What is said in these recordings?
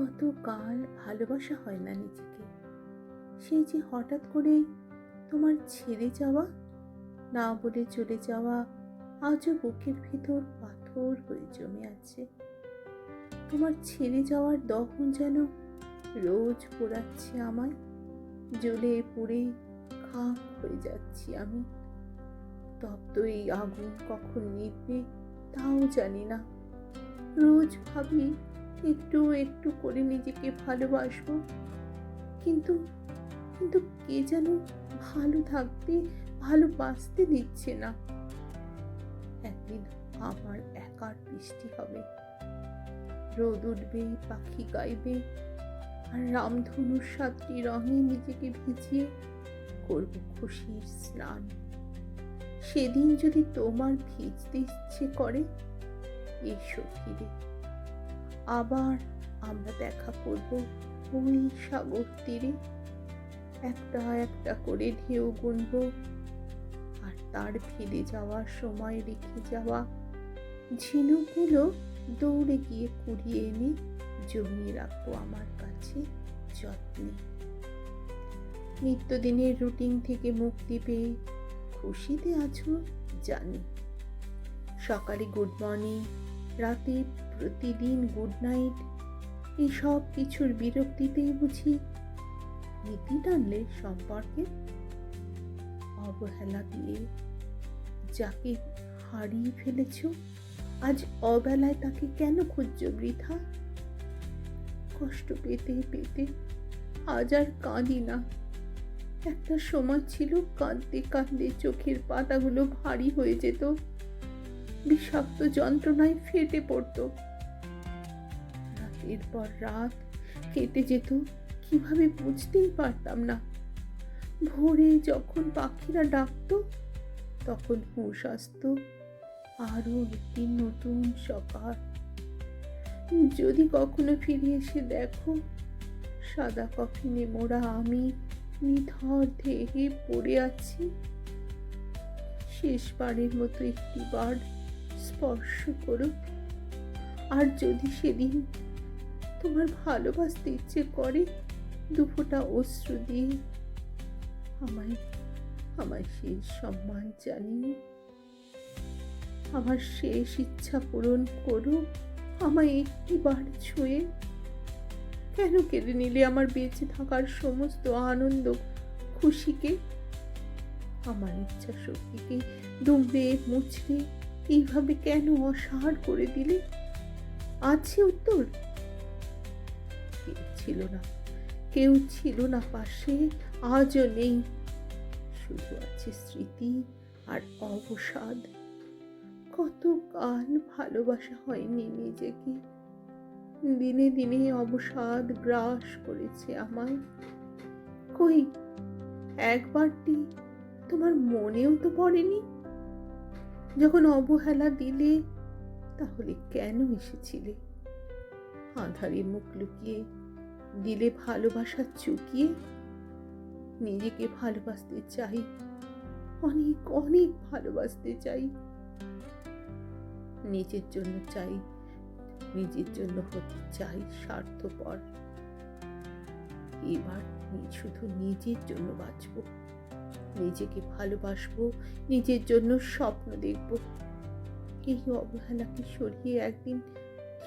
কত কাল ভালোবাসা হয় না নিজেকে? সেই যে হঠাৎ করে তোমার ছেড়ে যাওয়া, না বলে চলে যাওয়া, আজও বুকের ভিতর পাথর হয়ে জমে আছে। তোমার ছেড়ে যাওয়ার দহন যেন রোজ পোড়াচ্ছে আমায়, জ্বলে পুড়ে খাক হয়ে যাচ্ছি আমি। তপ্ত এই আগুন কখন নিভবে তাও জানি না। রোজ ভাবি একটু একটু করে নিজেকে ভালোবাসবো। কিন্তু কিন্তু কে যেন ভালো থাকতে, ভালোবাসতে দিচ্ছে না। একদিন আমার একার বৃষ্টি হবে। রোদ উঠবে, পাখি গাইবে, আর রামধনুর সাতটি রঙে নিজেকে ভিজিয়ে করব খুশির স্নান। সেদিন যদি তোমার ভিজতে ইচ্ছে করে, এসো ফিরে। আবার আমরা দেখা করব ওই সাগর তীরে। একটা একটা করে ঢেউ গুনব আর তার ফিরে যাওয়ার সময় রেখে যাওয়া ঝিনুকগুলো দৌড়ে গিয়ে কুড়িয়ে এনে জমিয়ে রাখব আমার কাছে যত্নে। নিত্যদিনের রুটিন থেকে মুক্তি পেয়ে খুশিতে আছো জানি। সকালে গুড মর্নিং। রাতে প্রতিদিন গুড নাইট এই সব কিছুর বিরক্তিতেই বুঝি নীতি টানলে সম্পর্কে অবহেলা দিয়ে। যাকে হারিয়ে ফেলেছ, আজ অবেলায় তাকে কেন খুঁজছ বৃথা? কষ্ট পেতে পেতে আজ আর কাঁদি না। একটা সময় ছিল কাঁদতে কাঁদতে চোখের পাতাগুলো ভারী হয়ে যেত। বিষাক্ত যন্ত্রণায় ফেটে পড়তো। রাতের পর রাত কেটে যেত, কীভাবে বুঝতেই পারতাম না। ভোরে যখন পাখিরা ডাকতো, তখন হুঁশ আসতো আরও একটি নতুন সকাল। যদি কখনো ফিরে এসে দেখো, সাদা কফিনে মোড়া আমি নিথর দেহে পড়ে আছি। শেষবারের মতো একটি বার স্পর্শ করো আর যদি সেদিন তোমার ভালোবাসতে ইচ্ছে করে, দুফোটা অশ্রু দিয়ে আমায় আমায় শেষ সম্মান জানিয়ে আমার শেষ ইচ্ছা পূরণ করো, আমায় একটি বার ছুঁয়ে। কেন কেড়ে নিলে আমার বেঁচে থাকার সমস্ত আনন্দ খুশিকে? আমার ইচ্ছা শক্তিকে দুমড়ে মুচড়ে এইভাবে কেন অসাড় করে দিলে? আছে উত্তর। কেউ ছিল না। কেউ ছিল না পাশে, আজও নেই। শুধু আছে স্মৃতি আর অবসাদ। কত কাল ভালোবাসা হয়নি নিজেকে। দিনে দিনে অবসাদ গ্রাস করেছে আমায়। কই, একবারটি তোমার মনেও তো পড়েনি? যখন অবহেলা দিলে, তাহলে কেন এসেছিলে? আধারে মুখ লুকিয়ে দিলে ভালোবাসা চুকিয়ে? নিজেকে ভালোবাসতে চাই, অনেক অনেক ভালোবাসতে চাই। নিজের জন্য চাই, নিজের জন্য হতে চাই স্বার্থপর। এবার শুধু নিজের জন্য বাঁচব। নিজেকে ভালোবাসবো, নিজের জন্য স্বপ্ন দেখব। এই অবহেলাকে সরিয়ে একদিন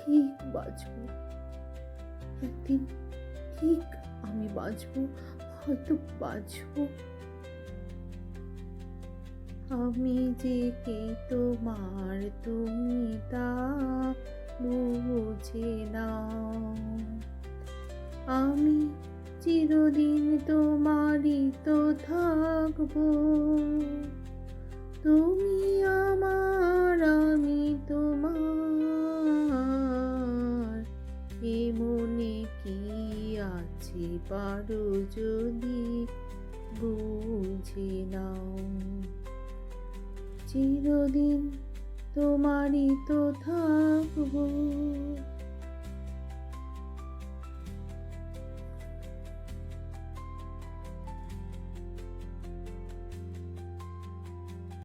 ঠিক বাঁচব। একদিন ঠিক আমি বাঁচব, হয়তো বাঁচব। আমি যে কে তোমার তুমি তা বুঝে নাও। আমি চিরদিন তোমারই তো থাকব। তুমি আমার, আমি তোমার। এ মনে কি আছে পারো যদি বুঝে নাও? চিরদিন তোমারই তো থাকব।